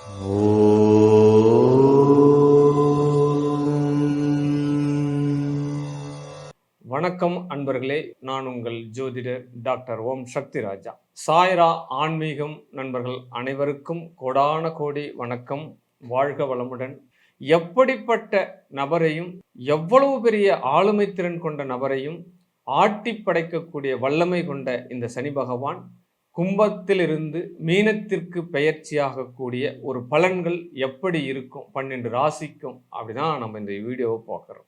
வணக்கம் அன்பர்களே நான் உங்கள் ஜோதிடர் டாக்டர் ஓம் சக்தி ராஜா. சாய்ரா ஆன்மீகம் நண்பர்கள் அனைவருக்கும் கோடான கோடி வணக்கம். வாழ்க வளமுடன். எப்படிப்பட்ட நபரையும் எவ்வளவு பெரிய ஆளுமை திறன் கொண்ட நபரையும் ஆட்டி படைக்கக்கூடிய வல்லமை கொண்ட இந்த சனி பகவான் கும்பத்திலிருந்து மீனத்திற்கு பெயர்ச்சியாகக்கூடிய ஒரு பலன்கள் எப்படி இருக்கும்? பன்னெண்டு ராசிக்கும் அப்படிதான் நம்ம இந்த வீடியோவை பார்க்குறோம்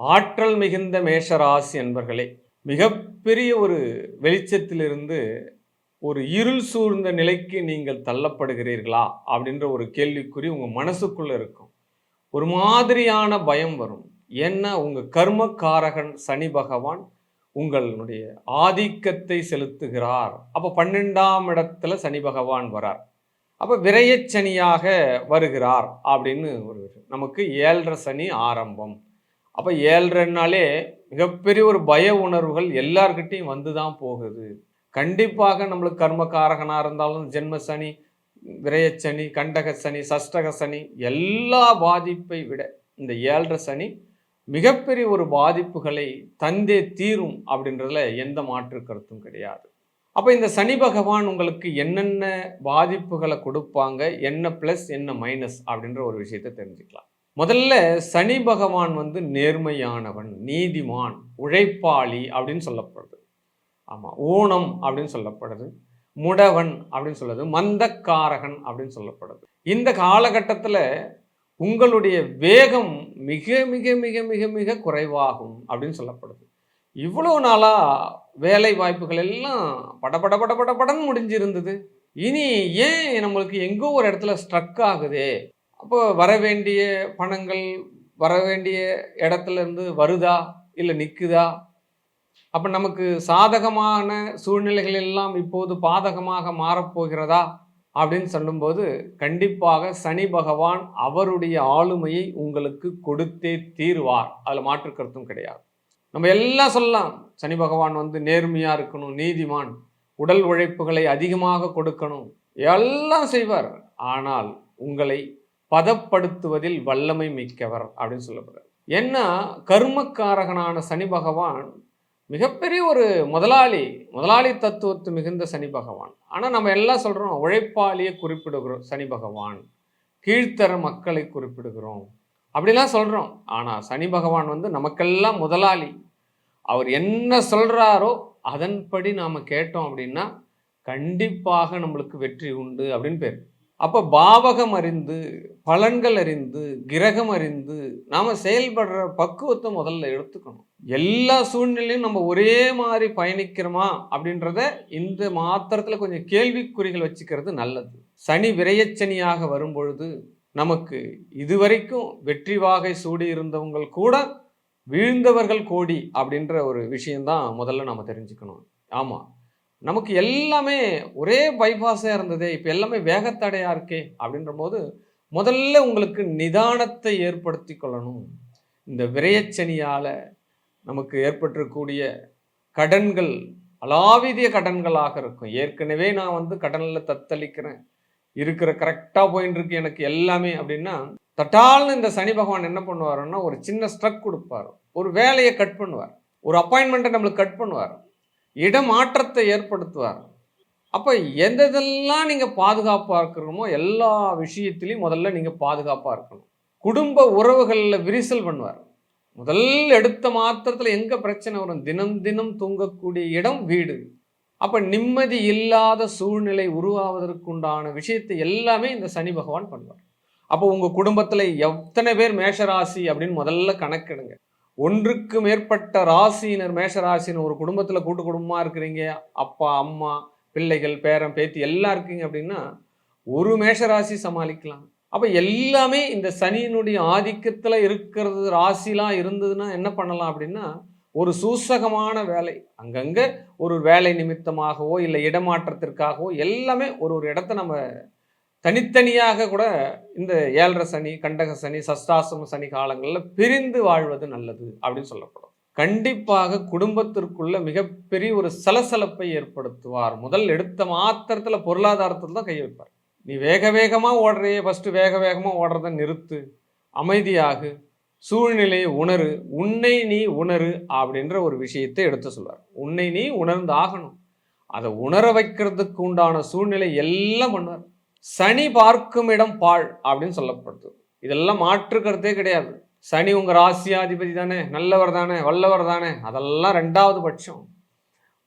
ஆற்றல் மிகுந்த மேஷராசி என்பர்களே மிகப்பெரிய ஒரு வெளிச்சத்திலிருந்து ஒரு இருள் சூழ்ந்த நிலைக்கு நீங்கள் தள்ளப்படுகிறீர்களா? அப்படின்ற ஒரு கேள்விக்குறி உங்கள் மனசுக்குள்ளே இருக்கும். ஒரு மாதிரியான பயம் வரும். என்ன? உங்கள் கர்மக்காரகன் சனி பகவான் உங்களுடைய ஆதிக்கத்தை செலுத்துகிறார். அப்போ பன்னெண்டாம் இடத்துல சனி பகவான் வரார். அப்போ விரயச்சனியாக வருகிறார் அப்படின்னு ஒரு நமக்கு ஏழரை சனி ஆரம்பம். அப்போ ஏழரைனாலே மிகப்பெரிய ஒரு பய உணர்வுகள் எல்லார்கிட்டையும் வந்து தான் போகுது. கண்டிப்பாக நம்மளுக்கு கர்மகாரகனாக இருந்தாலும் ஜென்ம சனி விரயச்சனி கண்டக சனி சஷ்டக சனி எல்லா பாதிப்பை விட இந்த ஏழரை சனி மிகப்பெரிய ஒரு பாதிப்புகளை தந்தே தீரும் அப்படின்றதுல எந்த மாற்று கருத்தும் கிடையாது. அப்போ இந்த சனி பகவான் உங்களுக்கு என்னென்ன பாதிப்புகளை கொடுப்பாங்க? என்ன ப்ளஸ் என்ன மைனஸ் அப்படின்ற ஒரு விஷயத்தை தெரிஞ்சுக்கலாம். முதல்ல சனி பகவான் வந்து நேர்மையானவன் நீதிமான் உழைப்பாளி அப்படின்னு சொல்லப்படுது. ஆமாம் ஊனம் அப்படின்னு சொல்லப்படுது முடவன் அப்படின்னு சொல்லுது மந்தக்காரகன் அப்படின்னு சொல்லப்படுது. இந்த காலகட்டத்தில் உங்களுடைய வேகம் மிக மிக மிக மிக மிக குறைவாகும் அப்படின்னு சொல்லப்படுது. இவ்வளோ நாளாக வேலை வாய்ப்புகள் எல்லாம் படபட பட படன்னு முடிஞ்சிருந்தது. இனி ஏன் நம்மளுக்கு எங்கோ ஒரு இடத்துல ஸ்ட்ரக் ஆகுதே? அப்போ வர வேண்டிய பணங்கள் வர வேண்டிய இடத்துல இருந்து வருதா? இல்லை நிற்குதா அப்போ நமக்கு சாதகமான சூழ்நிலைகள் எல்லாம் இப்போது பாதகமாக மாறப்போகிறதா அப்படின்னு சொல்லும்போது கண்டிப்பாக சனி பகவான் அவருடைய ஆளுமையை உங்களுக்கு கொடுத்தே தீர்வார். அதில் மாற்று கருத்தும் கிடையாது. நம்ம எல்லாம் சொல்லலாம் சனி பகவான் வந்து நேர்மையாக இருக்கணும் நீதிமான் உடல் உழைப்புகளை அதிகமாக கொடுக்கணும் எல்லாம் செய்வார். ஆனால் உங்களை பதப்படுத்துவதில் வல்லமை மிக்கவர் அப்படின்னு சொல்லப்படுறார். ஏன்னா கர்மக்காரகனான சனி பகவான் மிகப்பெரிய ஒரு முதலாளி முதலாளி தத்துவத்து மிகுந்த சனி பகவான். ஆனால் நம்ம எல்லாம் சொல்கிறோம் உழைப்பாளியை குறிப்பிடுகிறோம் சனி பகவான். கீழ்த்தர மக்களை குறிப்பிடுகிறோம். அப்படிலாம் சொல்கிறோம் ஆனால் சனி பகவான் வந்து நமக்கெல்லாம் முதலாளி. அவர் என்ன சொல்கிறாரோ அதன்படி நாம் கேட்டோம் அப்படின்னா கண்டிப்பாக நம்மளுக்கு வெற்றி உண்டு அப்படின்னு பேர். அப்போ பாவகம் அறிந்து பலன்கள் அறிந்து கிரகம் அறிந்து நாம் செயல்படுற பக்குவத்தை முதல்ல எடுத்துக்கணும். எல்லா சூழ்நிலையும் நம்ம ஒரே மாதிரி பயணிக்கிறோமா அப்படின்றத இந்த மாத்திரத்தில் கொஞ்சம் கேள்விக்குறிகள் வச்சுக்கிறது நல்லது. சனி விரையச்சனியாக வரும்பொழுது நமக்கு இதுவரைக்கும் வெற்றி வாகை சூடி இருந்தவங்கள் கூட வீழ்ந்தவர்கள் கோடி அப்படின்ற ஒரு விஷயந்தான் முதல்ல நம்ம தெரிஞ்சுக்கணும். ஆமாம் நமக்கு எல்லாமே ஒரே பைபாஸாக இருந்ததே இப்போ எல்லாமே வேகத்தடையாக இருக்கே அப்படின்ற போது முதல்ல உங்களுக்கு நிதானத்தை ஏற்படுத்தி கொள்ளணும். இந்த விரையச்சனியால் நமக்கு ஏற்பட்டிருக்கக்கூடிய கடன்கள் அலாவிதிய கடன்களாக இருக்கும். ஏற்கனவே நான் வந்து கடனில் தத்தளிக்கிறேன். இருக்கிற கரெக்டாக போயின்னு இருக்கு எனக்கு எல்லாமே அப்படின்னா தட்டால்னு இந்த சனி பகவான் என்ன பண்ணுவாருன்னா ஒரு சின்ன ஸ்ட்ரக் கொடுப்பார். ஒரு வேலையை கட் பண்ணுவார். ஒரு அப்பாயின்மெண்ட்டை நம்மளுக்கு கட் பண்ணுவார். இடமாற்றத்தை ஏற்படுத்துவார். அப்போ எந்த இதெல்லாம் நீங்கள் பாதுகாப்பாக இருக்கணுமோ எல்லா விஷயத்திலையும் முதல்ல நீங்கள் பாதுகாப்பாக இருக்கணும். குடும்ப உறவுகளில் விரிசல் பண்ணுவார். முதல் எடுத்த மாத்திரத்தில் எங்கே பிரச்சனை வரும்? தினம் தினம் தூங்கக்கூடிய இடம் வீடு. அப்போ நிம்மதி இல்லாத சூழ்நிலை உருவாவதற்குண்டான விஷயத்தை எல்லாமே இந்த சனி பகவான் பண்ணுவார். அப்போ உங்கள் குடும்பத்தில் எத்தனை பேர் மேஷராசி அப்படின்னு முதல்ல கணக்கெடுங்க. ஒன்றுக்கு மேற்பட்ட ராசியினர் மேஷராசின்னு ஒரு குடும்பத்தில் கூட்டு குடும்பமாக இருக்கிறீங்க. அப்பா அம்மா பிள்ளைகள் பேரன் பேத்தி எல்லாம் இருக்கீங்க அப்படின்னா ஒரு மேஷராசி சமாளிக்கலாம். அப்போ எல்லாமே இந்த சனியினுடைய ஆதிக்கத்தில் இருக்கிறது ராசிலாம் இருந்ததுன்னா என்ன பண்ணலாம் அப்படின்னா ஒரு சூசகமான வேலை அங்கங்கே ஒரு வேலை நிமித்தமாகவோ இல்லை இடமாற்றத்திற்காகவோ எல்லாமே ஒரு ஒரு இடத்த நம்ம தனித்தனியாக கூட இந்த ஏழரை சனி கண்டக சனி சஷ்டாசம சனி காலங்களில் பிரிந்து வாழ்வது நல்லது அப்படின்னு சொல்லப்படும். கண்டிப்பாக குடும்பத்திற்குள்ள மிகப்பெரிய ஒரு சலசலப்பை ஏற்படுத்துவார். முதல் எடுத்த மாத்திரத்தில் பொருளாதாரத்தில் தான் கை வைப்பார். நீ வேக வேகமாக ஓடுறையே ஃபஸ்ட்டு வேக வேகமாக ஓடுறத நிறுத்து அமைதியாகு சூழ்நிலையை உணரு உன்னை நீ உணரு அப்படின்ற ஒரு விஷயத்தை எடுத்து சொல்வார் உன்னை நீ உணர்ந்து ஆகணும் அதை உணர வைக்கிறதுக்கு உண்டான சூழ்நிலை எல்லாம் பண்ணுவார். சனி பார்க்கும் இடம் பாழ் அப்படின்னு சொல்லப்படுது. இதெல்லாம் மாற்று கருத்தே கிடையாது. சனி உங்கள் ராசியாதிபதி தானே நல்லவர் தானே வல்லவர் தானே அதெல்லாம் ரெண்டாவது பட்சம்.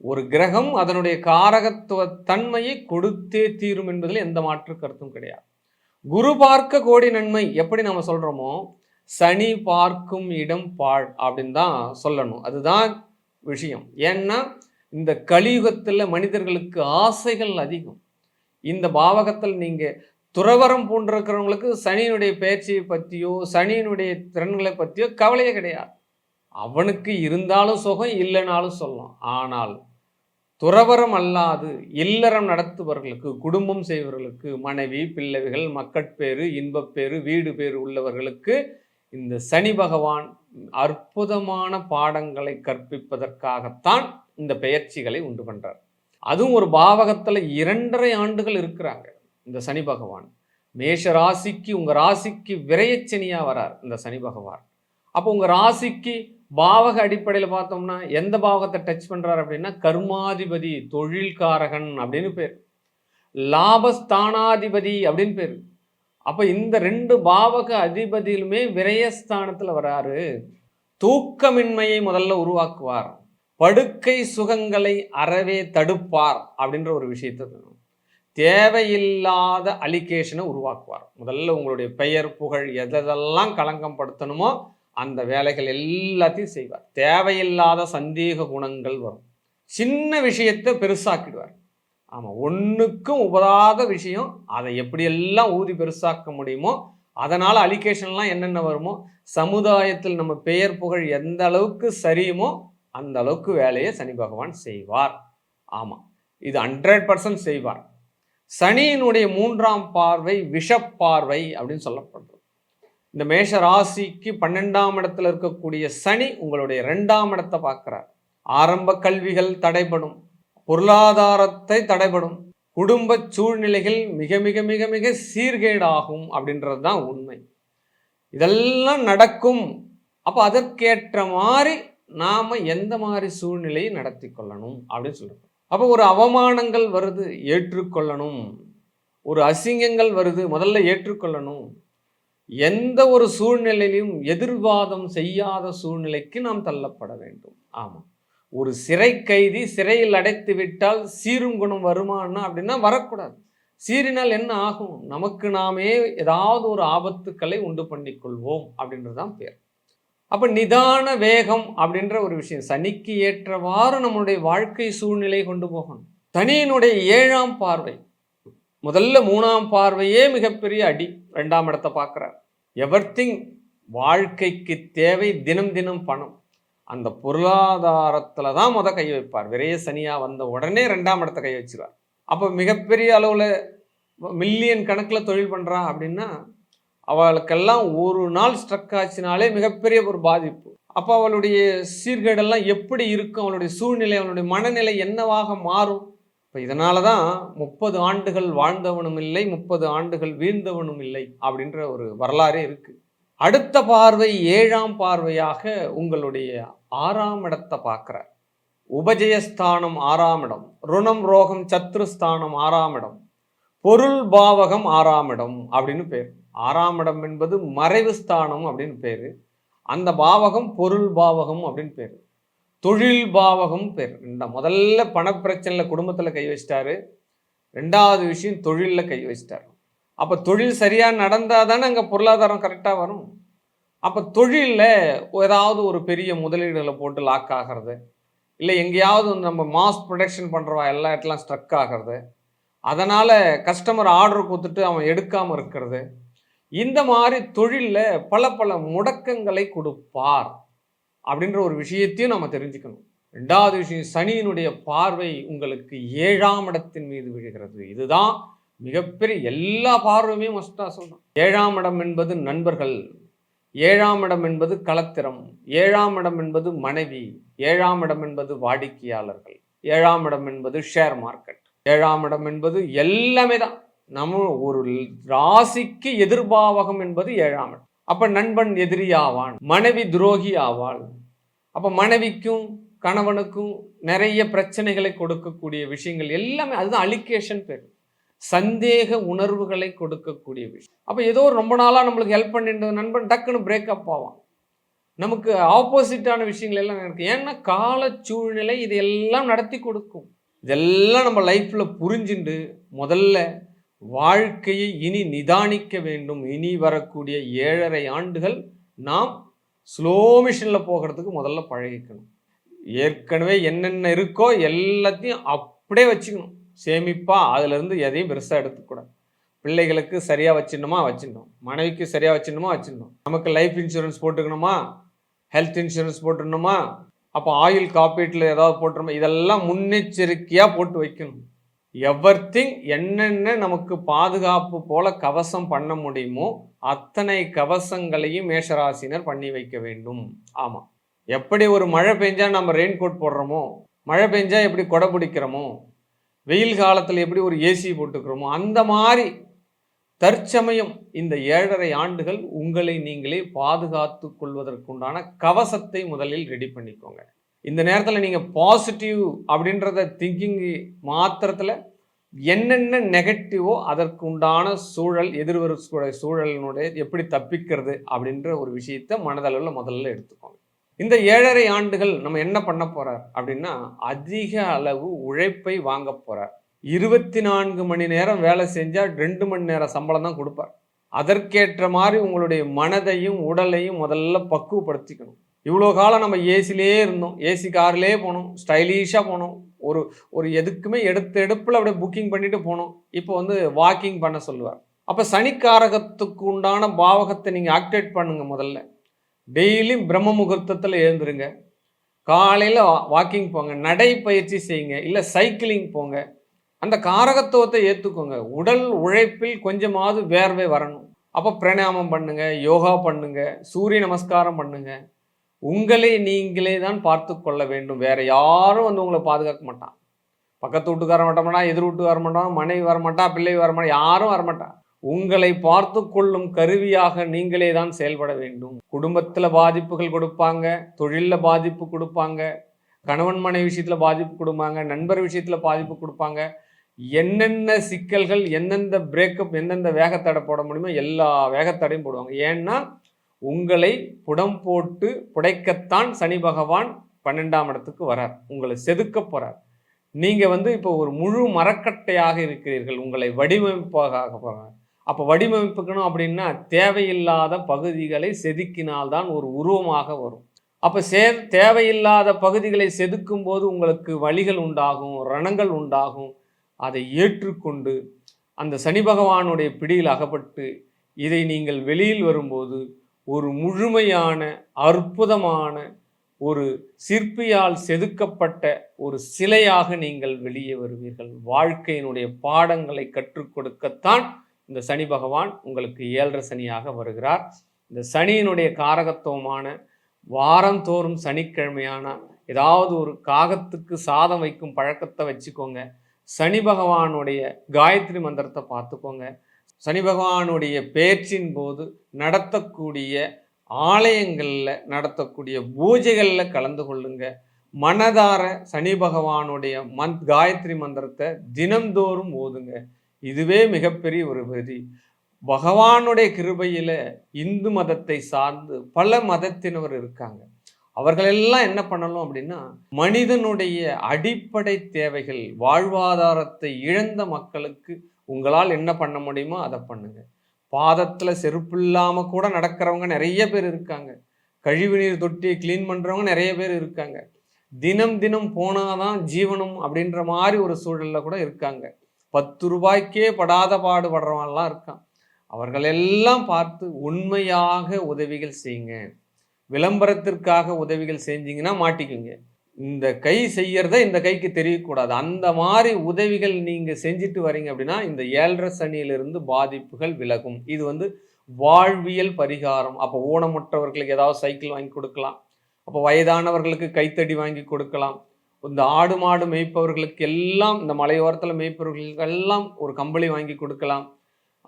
ஒரு கிரகம் அதனுடைய காரகத்துவ தன்மையை கொடுத்தே தீரும் என்பதில் எந்த மாற்று கருத்தும் கிடையாது. குரு பார்க்க கோடி நன்மை எப்படி நம்ம சொல்கிறோமோ சனி பார்க்கும் இடம் பாழ் அப்படின்னு தான் சொல்லணும். அதுதான் விஷயம். ஏன்னா இந்த கலியுகத்தில் மனிதர்களுக்கு ஆசைகள் அதிகம். இந்த பாவகத்தில் நீங்கள் துறவரம் போன்றிருக்கிறவங்களுக்கு சனியினுடைய பேச்சையை பற்றியோ சனியினுடைய திறன்களை பற்றியோ கவலையே கிடையாது. அவனுக்கு இருந்தாலும் சுகம் இல்லைனாலும் சொல்லலாம். ஆனால் துறவரம் அல்லாது இல்லறம் நடத்துபவர்களுக்கு குடும்பம் செய்வர்களுக்கு மனைவி பிள்ளைகள் மக்கட்பேறு இன்பப்பேறு வீடு பேறு உள்ளவர்களுக்கு இந்த சனி பகவான் அற்புதமான பாடங்களை கற்பிப்பதற்காகத்தான் இந்த பெயர்ச்சிகளை உண்டு பண்ணுறார் அதுவும் ஒரு பாவகத்தில் இரண்டரை ஆண்டுகள் இருக்கிறாங்க இந்த சனி பகவான். மேஷ ராசிக்கு உங்கள் ராசிக்கு விரையச்சனியாக வரார் இந்த சனி பகவான். அப்போ உங்கள் ராசிக்கு பாவக அடிப்படையில் பார்த்தோம்னா எந்த பாவகத்தை டச் பண்ணுறாரு அப்படின்னா கர்மாதிபதி தொழில்காரகன் அப்படின்னு பேர். லாபஸ்தானாதிபதி அப்படின்னு பேர். அப்போ இந்த ரெண்டு பாவக அதிபதியிலுமே விரயஸ்தானத்தில் வராரு. தூக்கமின்மையை முதல்ல உருவாக்குவார். படுக்கை சுகங்களை அறவே தடுப்பார் அப்படின்ற ஒரு விஷயத்தை தேவையில்லாத அலிகேஷனை உருவாக்குவார். முதல்ல உங்களுடைய பெயர் புகழ் எதெல்லாம் களங்கம் படுத்தணுமோ அந்த வேலைகள் எல்லாத்தையும் செய்வார். தேவையில்லாத சந்தேக குணங்கள் வரும். சின்ன விஷயத்தை பெருசாக்கிடுவார். ஆமாம் ஒன்றுக்கும் உபதாத விஷயம் அதை எப்படியெல்லாம் ஊதி பெருசாக்க முடியுமோ அதனால் அலிகேஷன்லாம் என்னென்ன வருமோ சமுதாயத்தில் நம்ம பெயர் புகழ் எந்த அளவுக்கு சரியுமோ அந்த அளவுக்கு வேலையை சனி பகவான் செய்வார். ஆமாம் இது ஹண்ட்ரட் பர்சன்ட் செய்வார். சனியினுடைய மூன்றாம் பார்வை விஷப்பார்வை அப்படின்னு சொல்லப்படுறது இந்த மேஷ ராசிக்கு பன்னெண்டாம் இடத்துல இருக்கக்கூடிய சனி உங்களுடைய ரெண்டாம் இடத்தை பார்க்கிறார். ஆரம்ப கல்விகள் தடைபடும் பொருளாதாரத்தை தடைபடும் குடும்ப சூழ்நிலைகள் மிக மிக மிக மிக சீர்கேடாகும் அப்படின்றது தான் உண்மை. இதெல்லாம் நடக்கும். அப்போ அதற்கேற்ற மாதிரி நாம் எந்த மாதிரி சூழ்நிலையை நடத்தி கொள்ளணும் அப்படின்னு சொல்கிறோம் அப்போ ஒரு அவமானங்கள் வருது ஏற்றுக்கொள்ளணும். ஒரு அசிங்கங்கள் வருது முதல்ல ஏற்றுக்கொள்ளணும். எந்த ஒரு சூழ்நிலையிலும் எதிர்வாதம் செய்யாத சூழ்நிலைக்கு நாம் தள்ளப்பட வேண்டும். ஆமாம். ஒரு சிறை கைதி சிறையில் அடைத்து விட்டால் சீரும் குணம் வருமானா அப்படின்னா வரக்கூடாது. சீரினால் என்ன ஆகும்? நமக்கு நாமே ஏதாவது ஒரு ஆபத்துக்களை உண்டு பண்ணிக்கொள்வோம் அப்படின்றது தான் பேர். அப்போ நிதான வேகம் அப்படின்ற ஒரு விஷயம். சனிக்கு ஏற்றவாறு நம்மளுடைய வாழ்க்கை சூழ்நிலை கொண்டு போகணும். தனியினுடைய ஏழாம் பார்வை. முதல்ல மூணாம் பார்வையே மிகப்பெரிய அடி ரெண்டாம் இடத்தை பார்க்குறார். எவர்திங் வாழ்க்கைக்கு தேவை தினம் தினம் பணம். அந்த பொருளாதாரத்தில் தான் முத கை வைப்பார். விரைய சனியாக வந்த உடனே ரெண்டாம் இடத்த கை வச்சுருவார். அப்போ மிகப்பெரிய அளவில் மில்லியன் கணக்கில் தொழில் பண்ணுறா அப்படின்னா அவளுக்கெல்லாம் ஒரு நாள் ஸ்ட்ரக் ஆச்சுனாலே மிகப்பெரிய ஒரு பாதிப்பு. அப்போ அவளுடைய சீர்கேடெல்லாம் எப்படி இருக்கும்? அவளுடைய சூழ்நிலை அவளுடைய மனநிலை என்னவாக மாறும்? இப்போ இதனால தான் முப்பது ஆண்டுகள் வாழ்ந்தவனும் இல்லை முப்பது ஆண்டுகள் வீழ்ந்தவனும் இல்லை அப்படின்ற ஒரு வரலாறே இருக்குது அடுத்த பார்வை ஏழாம் பார்வையாக உங்களுடைய ஆறாம் இடத்தை பார்க்குறார். உபஜயஸ்தானம் ஆறாம் இடம் ருணம் ரோகம் சத்ருஸ்தானம் ஆறாம் இடம் பொருள் பாவகம் ஆறாம் இடம் அப்படின்னு பேர். ஆறாம் இடம் என்பது மறைவு ஸ்தானம் அப்படின்னு பேர். அந்த பாவகம் பொருள் பாவகம் அப்படின்னு பேர். தொழில் பாவகம் பேர். இந்த முதல்ல பணப்பிரச்சனையில் குடும்பத்தில் கை வச்சிட்டாரு. ரெண்டாவது விஷயம் தொழிலில் கை வச்சிட்டாரு. அப்போ தொழில் சரியாக நடந்தால் தானே அங்கே பொருளாதாரம் கரெக்டாக வரும். அப்போ தொழிலில் ஏதாவது ஒரு பெரிய முதலீடுகளை போட்டு லாக் ஆகிறது. இல்லை எங்கேயாவது நம்ம மாஸ் ப்ரொடக்ஷன் பண்ணுறவா எல்லா இடத்துலாம் ஸ்ட்ரக் ஆகிறது. அதனால் கஸ்டமர் ஆர்டர் கொடுத்துட்டு அவன் எடுக்காமல் இருக்கிறது. இந்த மாதிரி தொழிலில் பல பல முடக்கங்களை கொடுப்பார். அப்படின்ற ஒரு விஷயத்தையும் நம்ம தெரிஞ்சுக்கணும். ரெண்டாவது விஷயம் சனியினுடைய பார்வை உங்களுக்கு ஏழாம் இடத்தின் மீது விழுகிறது. இதுதான் மிகப்பெரிய எல்லா பார்வையுமே மஸ்டாக சொல்லணும் ஏழாம் இடம் என்பது நண்பர்கள் ஏழாம் இடம் என்பது கலத்திரம் ஏழாம் இடம் என்பது மனைவி ஏழாம் இடம் என்பது வாடிக்கையாளர்கள் ஏழாம் இடம் என்பது ஷேர் மார்க்கெட் ஏழாம் இடம் என்பது எல்லாமே தான். நம்ம ஒரு ராசிக்கு எதிர்பாவகம் என்பது ஏழாம் இடம். அப்ப நண்பன் எதிரி ஆவான் மனைவி துரோகி ஆவாள். அப்ப மனைவிக்கும் கணவனுக்கும் நிறைய பிரச்சனைகளை கொடுக்கக்கூடிய விஷயங்கள் எல்லாமே அதுதான் அலிகேஷன் பேர். சந்தேக உணர்வுகளை கொடுக்கக்கூடிய விஷயம். அப்போ ஏதோ ரொம்ப நாளாக நம்மளுக்கு ஹெல்ப் பண்ணிட்டு நண்பன் டக்குன்னு பிரேக்கப் ஆவான். நமக்கு ஆப்போசிட்டான விஷயங்கள் எல்லாம் நடக்கும் ஏன்னா கால சூழ்நிலை இதையெல்லாம் நடத்தி கொடுக்கும். இதெல்லாம் நம்ம லைஃப்பில் புரிஞ்சுண்டு முதல்ல வாழ்க்கையை இனி நிதானிக்க வேண்டும். இனி வரக்கூடிய ஏழரை ஆண்டுகள் நாம் ஸ்லோ மிஷினில் போகிறதுக்கு முதல்ல பழகிக்கணும். ஏற்கனவே என்னென்ன இருக்கோ எல்லாத்தையும் அப்படியே வச்சுக்கணும். சேமிப்பாக அதுலேருந்து எதையும் பெருசாக எடுத்துக்கூடாது. பிள்ளைகளுக்கு சரியாக வச்சிடணுமா? வச்சிடணும். மனைவிக்கு சரியாக வச்சிடணுமா? வச்சிடணும். நமக்கு லைஃப் இன்சூரன்ஸ் போட்டுக்கணுமா? ஹெல்த் இன்சூரன்ஸ் போட்டுடணுமா அப்போ ஆயில் காப்பீட்டில் ஏதாவது போட்டுருமா இதெல்லாம் முன்னெச்சரிக்கையாக போட்டு வைக்கணும். எவர் திங் என்னென்ன நமக்கு பாதுகாப்பு போல கவசம் பண்ண முடியுமோ அத்தனை கவசங்களையும் மேஷராசினர் பண்ணி வைக்க வேண்டும். ஆமாம் எப்படி ஒரு மழை பெஞ்சா நம்ம ரெயின் கோட் போடுறோமோ மழை பெஞ்சா எப்படி கொடை பிடிக்கிறோமோ வெயில் காலத்தில் எப்படி ஒரு ஏசி போட்டுக்கிறோமோ அந்த மாதிரி தற்சமயம் இந்த ஏழரை ஆண்டுகள் உங்களை நீங்களே பாதுகாத்து கொள்வதற்குண்டான கவசத்தை முதலில் ரெடி பண்ணிக்கோங்க. இந்த நேரத்தில் நீங்கள் பாசிட்டிவ் அப்படின்றத திங்கிங் மாத்திரத்தில் என்னென்ன நெகட்டிவோ அதற்கு உண்டான சூழல் எதிர்வரக்கூடிய சூழலினுடைய எப்படி தப்பிக்கிறது அப்படின்ற ஒரு விஷயத்தை மனதளவில் முதல்ல எடுத்துக்கோங்க. இந்த ஏழரை ஆண்டுகள் நம்ம என்ன பண்ண போகிறார் அப்படின்னா அதிக அளவு உழைப்பை வாங்க போகிறார் இருபத்தி நான்கு மணி நேரம் வேலை செஞ்சால் ரெண்டு மணி நேரம் சம்பளம் தான் கொடுப்பார். அதற்கேற்ற மாதிரி உங்களுடைய மனதையும் உடலையும் முதல்ல பக்குவப்படுத்திக்கணும். இவ்வளோ காலம் நம்ம ஏசிலே இருந்தோம். ஏசி கார்லேயே போனோம். ஸ்டைலிஷாக போனோம். ஒரு ஒரு எதுக்குமே எடுத்த எடுப்பில் அப்படியே புக்கிங் பண்ணிட்டு போனோம். இப்போ வந்து வாக்கிங் பண்ண சொல்லுவார். அப்போ சனிக்காரகத்துக்கு உண்டான பாவகத்தை நீங்கள் ஆக்டிவேட் பண்ணுங்க முதல்ல. டெய்லியும் பிரம்ம முகூர்த்தத்தில் எழுந்துருங்க. காலையில் வாக்கிங் போங்க. நடைப்பயிற்சி செய்யுங்க. இல்லை சைக்கிளிங் போங்க. அந்த காரகத்துவத்தை ஏற்றுக்கோங்க உடல் உழைப்பில் கொஞ்சமாவது வேர்வை வரணும். அப்போ பிரணாமம் பண்ணுங்கள் யோகா பண்ணுங்கள் சூரிய நமஸ்காரம் பண்ணுங்கள் உங்களை நீங்களே தான் பார்த்து கொள்ள வேண்டும். வேறு யாரும் வந்து உங்களை பாதுகாக்க மாட்டான். பக்கத்து வீட்டுக்கார மாட்டான் எதிர் வீட்டுக்கு வர மாட்டான் மனைவி வரமாட்டா பிள்ளை வரமாட்டா யாரும் வரமாட்டான் உங்களை பார்த்து கொள்ளும் கருவியாக நீங்களே தான் செயல்பட வேண்டும். குடும்பத்தில் பாதிப்புகள் கொடுப்பாங்க தொழிலில் பாதிப்பு கொடுப்பாங்க கணவன் மனைவி விஷயத்தில் பாதிப்பு கொடுப்பாங்க நண்பர் விஷயத்தில் பாதிப்பு கொடுப்பாங்க. என்னென்ன சிக்கல்கள் எந்தெந்த பிரேக்கப் எந்தெந்த வேகத்தடை போட முடியுமோ எல்லா வேகத்தடையும் போடுவாங்க. ஏன்னா உங்களை புடம் போட்டு புடைக்கத்தான் சனி பகவான் பன்னெண்டாம் இடத்துக்கு வரார். உங்களை செதுக்க போகிறார் நீங்கள் வந்து இப்போ ஒரு முழு மரக்கட்டையாக இருக்கிறீர்கள். உங்களை வடிவமைப்பாக போகிறார் அப்போ வடிவமைப்புக்கணும் அப்படின்னா தேவையில்லாத பகுதிகளை செதுக்கினால்தான் ஒரு உருவமாக வரும். அப்போ சே தேவையில்லாத பகுதிகளை செதுக்கும் போது உங்களுக்கு வழிகள் உண்டாகும் ரணங்கள் உண்டாகும். அதை ஏற்றுக்கொண்டு அந்த சனி பகவானுடைய பிடியில் அகப்பட்டு இதை நீங்கள் வெளியில் வரும்போது ஒரு முழுமையான அற்புதமான ஒரு சிற்பியால் செதுக்கப்பட்ட ஒரு சிலையாக நீங்கள் வெளியே வருவீர்கள். வாழ்க்கையினுடைய பாடங்களை கற்றுக் கொடுக்கத்தான் இந்த சனி பகவான் உங்களுக்கு ஏழரை சனியாக வருகிறார். இந்த சனியினுடைய காரகத்துவமான வாரந்தோறும் சனிக்கிழமையான ஏதாவது ஒரு காகத்துக்கு சாதம் வைக்கும் பழக்கத்தை வச்சுக்கோங்க. சனி பகவானுடைய காயத்ரி மந்திரத்தை பார்த்துக்கோங்க. சனி பகவானுடைய பேச்சின் போது நடத்தக்கூடிய ஆலயங்களில் நடத்தக்கூடிய பூஜைகளில் கலந்து கொள்ளுங்க. மனதார சனி பகவானுடைய மந் காயத்ரி மந்திரத்தை தினந்தோறும் ஓதுங்க. இதுவே மிகப்பெரிய ஒரு வெறி பகவானுடைய கிருபையில் இந்து மதத்தை சார்ந்து பல மதத்தினவர் இருக்காங்க. அவர்களெல்லாம் என்ன பண்ணணும் அப்படின்னா மனிதனுடைய அடிப்படை தேவைகள் வாழ்வாதாரத்தை இழந்த மக்களுக்கு உங்களால் என்ன பண்ண முடியுமோ அதை பண்ணுங்க. பாதத்தில் செருப்பு இல்லாமல் கூட நடக்கிறவங்க நிறைய பேர் இருக்காங்க. கழிவுநீர் தொட்டியை க்ளீன் பண்ணுறவங்க நிறைய பேர் இருக்காங்க. தினம் தினம் போனாதான் ஜீவனம் அப்படின்ற மாதிரி ஒரு சூழலில் கூட இருக்காங்க. பத்து ரூபாய்க்கே படாத பாடுபடுறவன்லாம் இருக்கான். அவர்கள் எல்லாம் பார்த்து உண்மையாக உதவிகள் செய்யுங்க. விளம்பரத்திற்காக உதவிகள் செஞ்சீங்கன்னா மாட்டிக்குங்க. இந்த கை செய்யறத இந்த கைக்கு தெரியக்கூடாது. அந்த மாதிரி உதவிகள் நீங்கள் செஞ்சுட்டு வரீங்க அப்படின்னா இந்த ஏழரை சனியிலிருந்து பாதிப்புகள் விலகும். இது வந்து வாழ்வியல் பரிகாரம். அப்போ ஊனமுற்றவர்களுக்கு ஏதாவது சைக்கிள் வாங்கி கொடுக்கலாம். அப்போ வயதானவர்களுக்கு கைத்தடி வாங்கி கொடுக்கலாம். இந்த ஆடு மாடு மேய்ப்பவர்களுக்கு எல்லாம் இந்த மலையோரத்தில் மேய்ப்பவர்களுக்கு எல்லாம் ஒரு கம்பளி வாங்கி கொடுக்கலாம்.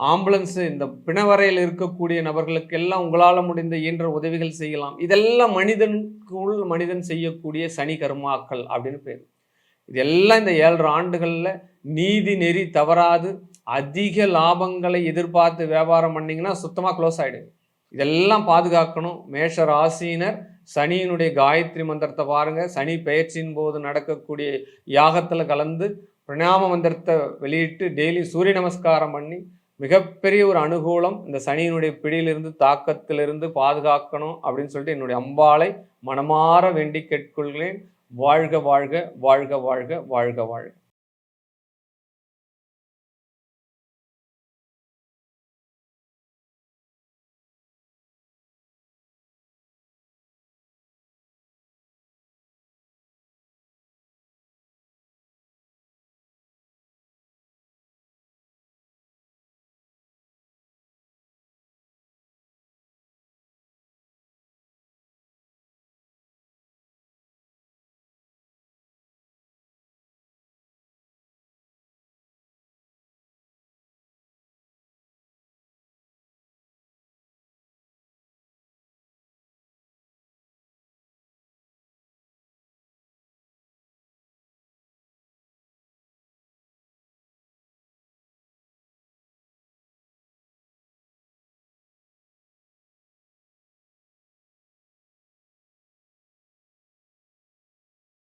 ஆம்புலன்ஸு இந்த பிணவரையில் இருக்கக்கூடிய நபர்களுக்கு எல்லாம் உங்களால் முடிந்த இயன்ற உதவிகள் செய்யலாம். இதெல்லாம் மனிதனுக்குள் மனிதன் செய்யக்கூடிய சனி கர்மாக்கள் அப்படின்னு பேர். இதெல்லாம் இந்த ஏழரை ஆண்டுகளில் நீதி நெறி தவறாது அதிக லாபங்களை எதிர்பார்த்து வியாபாரம் பண்ணிங்கன்னா சுத்தமாக க்ளோஸ் ஆகிடுங்க இதெல்லாம் பாதுகாக்கணும். மேஷ ராசினர் சனியினுடைய காயத்ரி மந்திரத்தை பாருங்கள் சனி பயிற்சியின் போது நடக்கக்கூடிய யாகத்தில் கலந்து பிரணாம மந்திரத்தை வெளியிட்டு டெய்லி சூரிய நமஸ்காரம் பண்ணி மிகப்பெரிய ஒரு அனுகூலம் இந்த சனியினுடைய பிடியிலிருந்து தாக்கத்திலிருந்து பாதுகாக்கணும் அப்படின்னு சொல்லிட்டு என்னுடைய அம்பாளை மனமாற வேண்டி கேட்கொள்கிறேன். வாழ்க வாழ்க வாழ்க வாழ்க வாழ்க வாழ்க.